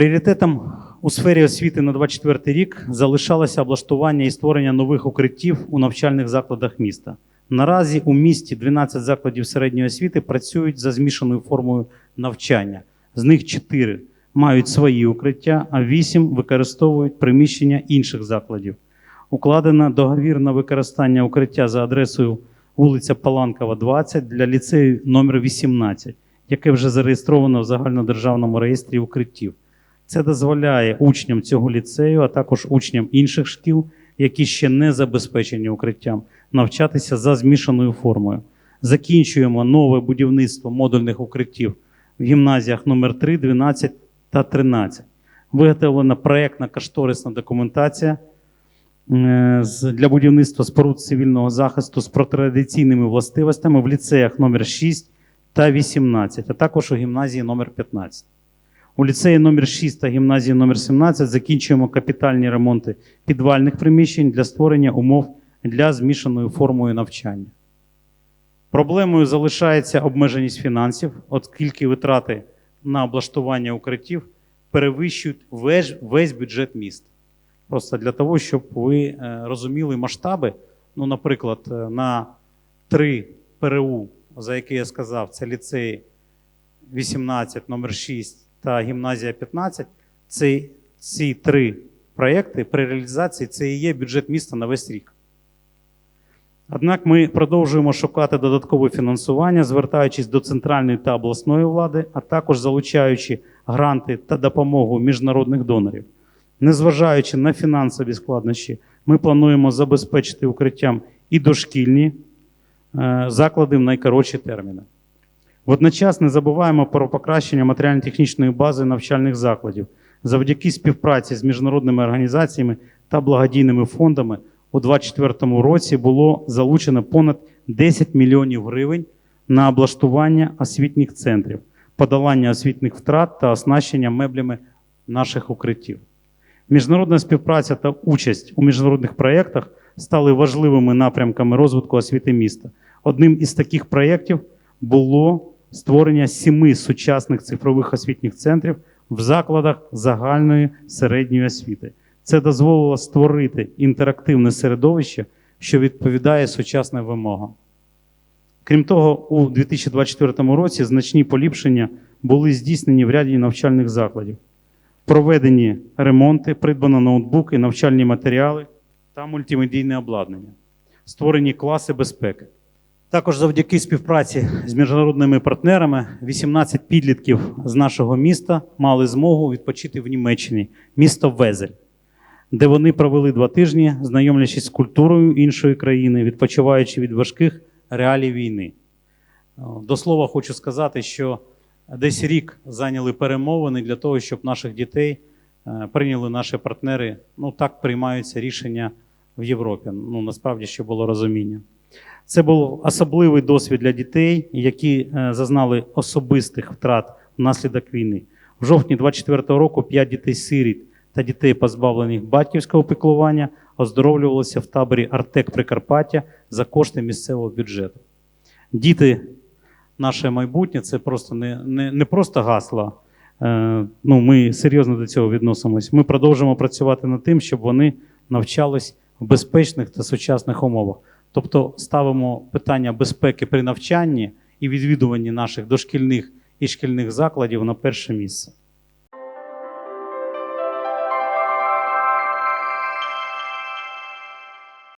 Пріоритетом у сфері освіти на 24 рік залишалося облаштування і створення нових укриттів у навчальних закладах міста. Наразі у місті 12 закладів середньої освіти працюють за змішаною формою навчання. З них 4 мають свої укриття, а 8 використовують приміщення інших закладів. Укладено договір на використання укриття за адресою вулиця Паланкова, 20 для ліцею номер 18, яке вже зареєстровано в загальнодержавному реєстрі укриттів. Це дозволяє учням цього ліцею, а також учням інших шкіл, які ще не забезпечені укриттям, навчатися за змішаною формою. Закінчуємо нове будівництво модульних укриттів в гімназіях номер 3, 12 та 13. Виготовлена проєктна кошторисна документація для будівництва споруд цивільного захисту з протирадиційними властивостями в ліцеях номер 6 та 18, а також у гімназії номер 15. У ліцеї номер 6 та гімназії номер 17 закінчуємо капітальні ремонти підвальних приміщень для створення умов для змішаною формою навчання. Проблемою залишається обмеженість фінансів, оскільки витрати на облаштування укриттів перевищують весь, весь бюджет міста. Просто для того, щоб ви е, розуміли масштаби. Ну, наприклад, е, на три ПРУ, за які я сказав, це ліцей 18, номер 6 та гімназія 15, це, ці три проєкти при реалізації це і є бюджет міста на весь рік. Однак ми продовжуємо шукати додаткове фінансування, звертаючись до центральної та обласної влади, а також залучаючи гранти та допомогу міжнародних донорів. Незважаючи на фінансові складнощі, ми плануємо забезпечити укриттям і дошкільні е, заклади в найкоротші терміни. Водночас не забуваємо про покращення матеріально-технічної бази навчальних закладів. Завдяки співпраці з міжнародними організаціями та благодійними фондами у 2024 році було залучено понад 10 мільйонів гривень на облаштування освітніх центрів, подолання освітніх втрат та оснащення меблями наших укриттів. Міжнародна співпраця та участь у міжнародних проєктах стали важливими напрямками розвитку освіти міста. Одним із таких проєктів було створення сіми сучасних цифрових освітніх центрів в закладах загальної середньої освіти. Це дозволило створити інтерактивне середовище, що відповідає сучасним вимогам. Крім того, у 2024 році значні поліпшення були здійснені в ряді навчальних закладів. Проведені ремонти, придбано ноутбуки, навчальні матеріали та мультимедійне обладнання, створені класи безпеки. Також завдяки співпраці з міжнародними партнерами 18 підлітків з нашого міста мали змогу відпочити в Німеччині, місто Везель, де вони провели два тижні, знайомлячись з культурою іншої країни, відпочиваючи від важких реалій війни. До слова, хочу сказати, що десь рік зайняли перемовини для того, щоб наших дітей е, прийняли наші партнери. Ну так приймаються рішення в Європі. Ну насправді ще було розуміння. Це був особливий досвід для дітей, які е, зазнали особистих втрат внаслідок війни. В жовтні 24-го року 5 дітей-сиріт та дітей, позбавлених батьківського піклування, оздоровлювалися в таборі Артек Прикарпаття за кошти місцевого бюджету. Діти, наше майбутнє, це просто не, не, не просто гасла. Е, ну, ми серйозно до цього відносимось. Ми продовжимо працювати над тим, щоб вони навчались в безпечних та сучасних умовах. Тобто ставимо питання безпеки при навчанні і відвідуванні наших дошкільних і шкільних закладів на перше місце.